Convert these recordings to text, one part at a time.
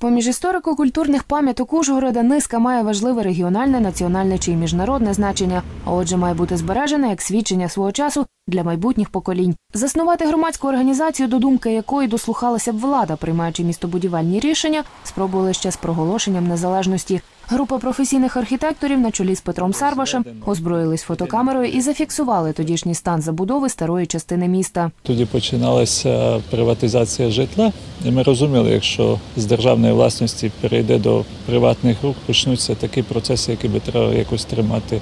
З-поміж історико-культурних пам'яток Ужгорода низка має важливе регіональне, національне чи міжнародне значення, а отже, має бути збережена як свідчення свого часу для майбутніх поколінь. Заснувати громадську організацію, до думки якої дослухалася б влада, приймаючи містобудівельні рішення, спробували ще з проголошенням незалежності. Група професійних архітекторів на чолі з Петром Сарвашем озброїлись фотокамерою і зафіксували тодішній стан забудови старої частини міста. Тоді починалася приватизація житла, і ми розуміли, якщо з державної власності перейде до приватних рук, почнуться такі процеси, які би треба якось тримати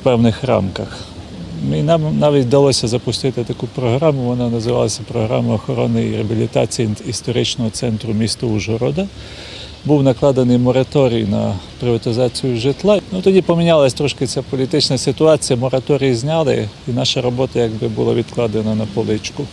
в певних рамках. І нам навіть вдалося запустити таку програму. Вона називалася Програма охорони і реабілітації історичного центру міста Ужгорода. Був накладений мораторій на приватизацію житла. Ну тоді помінялася трошки ця політична ситуація. Мораторій зняли, і наша робота якби була відкладена на поличку.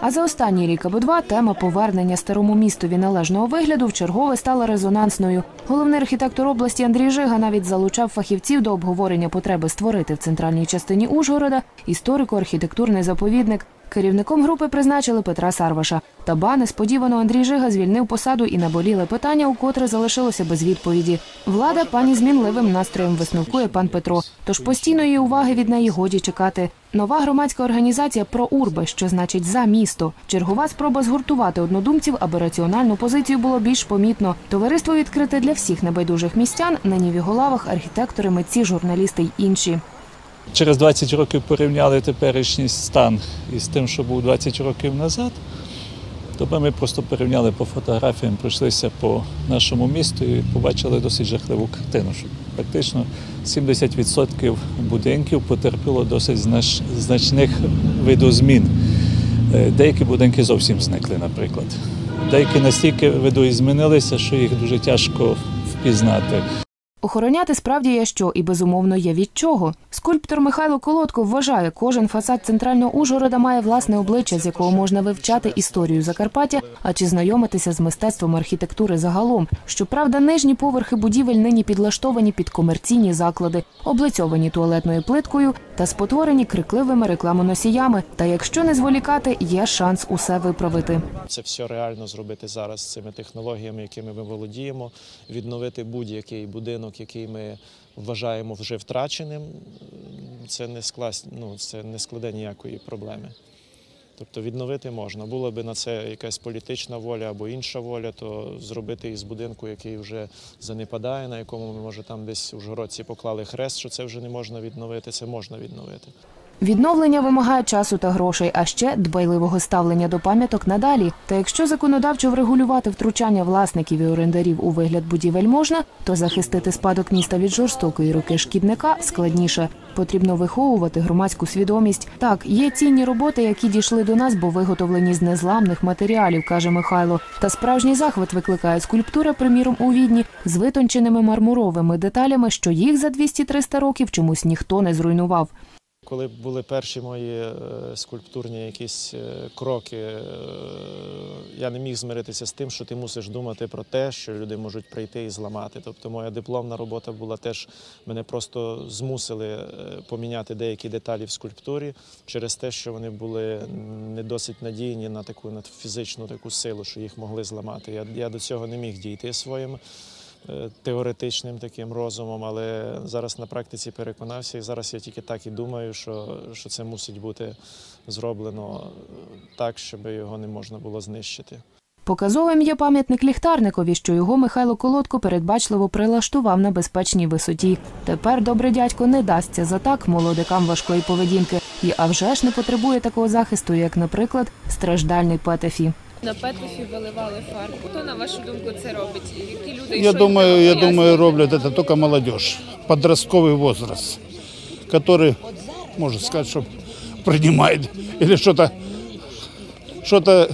А за останній рік або два тема повернення старому містові належного вигляду в чергове стала резонансною. Головний архітектор області Андрій Жига навіть залучав фахівців до обговорення потреби створити в центральній частині Ужгорода історико-архітектурний заповідник. Керівником групи призначили Петра Сарваша. Та ба несподівано Андрій Жига звільнив посаду і наболіле питання, у котре залишилося без відповіді. Влада пані змінливим настроєм висновкує пан Петро. Тож постійної уваги від неї годі чекати. Нова громадська організація про урби, що значить за місто. Чергова спроба згуртувати однодумців, аби раціональну позицію було більш помітно. Товариство відкрите для всіх небайдужих містян. Нині в його лавах архітектори, митці, журналісти й інші. Через 20 років порівняли теперішній стан із тим, що був 20 років назад. Тобто ми просто порівняли по фотографіям, пройшлися по нашому місту і побачили досить жахливу картину. Що практично 70% будинків потерпіло досить знач- значних видозмін. Е, Деякі будинки зовсім зникли, наприклад. Деякі настільки видозмінилися, що їх дуже тяжко впізнати. Охороняти справді є що і безумовно є від чого. Скульптор Михайло Колодко вважає, кожен фасад центрального Ужгорода має власне обличчя, з якого можна вивчати історію Закарпаття, а чи знайомитися з мистецтвом архітектури загалом. Щоправда, нижні поверхи будівель нині підлаштовані під комерційні заклади, облицьовані туалетною плиткою та спотворені крикливими рекламоносіями. Та якщо не зволікати, є шанс усе виправити. Це все реально зробити зараз цими технологіями, якими ми володіємо, відновити будь-який будинок, який ми вважаємо вже втраченим. Це не склас, ну, це не складе ніякої проблеми. Тобто відновити можна. Була би на це якась політична воля або інша воля, то зробити із будинку, який вже занепадає, на якому ми може там десь у Жгородці поклали хрест, що це вже не можна відновити. Це можна відновити. Відновлення вимагає часу та грошей, а ще дбайливого ставлення до пам'яток надалі. Та якщо законодавчо врегулювати втручання власників і орендарів у вигляд будівель можна, то захистити спадок міста від жорстокої руки шкідника складніше. Потрібно виховувати громадську свідомість. Так, є цінні роботи, які дійшли до нас, бо виготовлені з незламних матеріалів, каже Михайло. Та справжній захват викликає скульптура, приміром у відні, з витонченими мармуровими деталями, що їх за 200-300 років чомусь ніхто не зруйнував. Коли були перші мої е, скульптурні якісь е, кроки, е, я не міг змиритися з тим, що ти мусиш думати про те, що люди можуть прийти і зламати. Тобто моя дипломна робота була теж, мене просто змусили поміняти деякі деталі в скульптурі через те, що вони були не досить надійні на таку на фізичну таку силу, що їх могли зламати. Я, я до цього не міг дійти своїм теоретичним таким розумом, але зараз на практиці переконався, і зараз я тільки так і думаю, що, що це мусить бути зроблено е, так, щоб його не можна було знищити. Показовим є пам'ятник ліхтарникові, що його Михайло Колодко передбачливо прилаштував на безпечній висоті. Тепер добрий дядько не дасться за так молодикам важкої поведінки, і а вже ж не потребує такого захисту, як, наприклад, страждальний Петефі. На Петрифі виливали фарбу. Хто, на вашу думку, це робить? Які люди і Я що думаю, їм я треба думаю, пояснювати? роблять это только молодежь, подростковый возраст, который, можно сказать, что принимает или что-то, что-то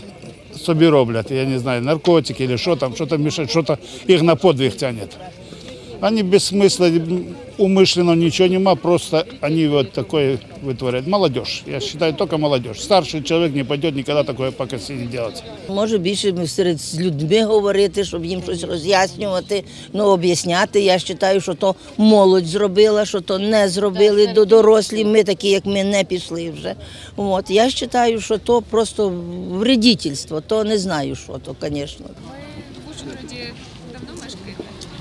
собі роблять, я не знаю, наркотики или что там, что-то мешает, что-то их на подвиг тянет. Они без смысла, умышленно ничего нема, просто они вот такое вытворяют. Молодежь, я считаю, только молодежь. Старший человек не пойдет никогда такое пока не делать. Може більше серед з людьми говорити, щоб їм щось роз'яснювати, ну об'ясняти. Я вважаю, що то молодь зробила, що то не зробили до дорослі. Ми такі, як ми, не пішли вже. От я вважаю, що то просто вредительство, то не знаю, що то, звісно.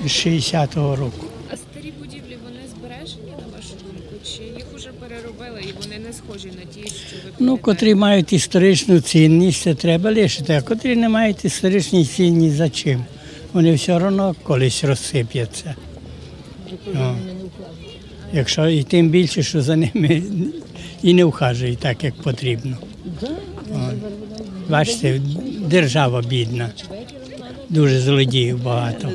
З 60-го року. А старі будівлі вони збережені на вашу думку? Чи їх уже переробили і вони не схожі на ті, що ви Ну, котрі мають історичну цінність, це треба лишити, а котрі не мають історичної цінність, за чим? Вони все одно колись розсип'яться. Ну, якщо і тим більше, що за ними і не вхажують так, як потрібно. От. Бачите, держава бідна, дуже злодіїв багато.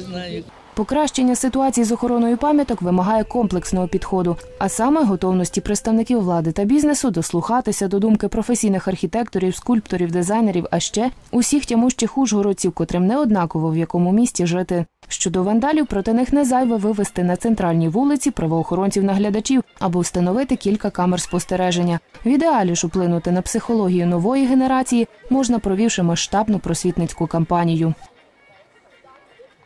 Покращення ситуації з охороною пам'яток вимагає комплексного підходу, а саме готовності представників влади та бізнесу дослухатися до думки професійних архітекторів, скульпторів, дизайнерів, а ще усіх тямущих ужгородців, котрим не однаково в якому місті жити. Щодо вандалів, проти них не зайве вивести на центральній вулиці правоохоронців-наглядачів або встановити кілька камер спостереження. В ідеалі ж вплинути на психологію нової генерації можна провівши масштабну просвітницьку кампанію.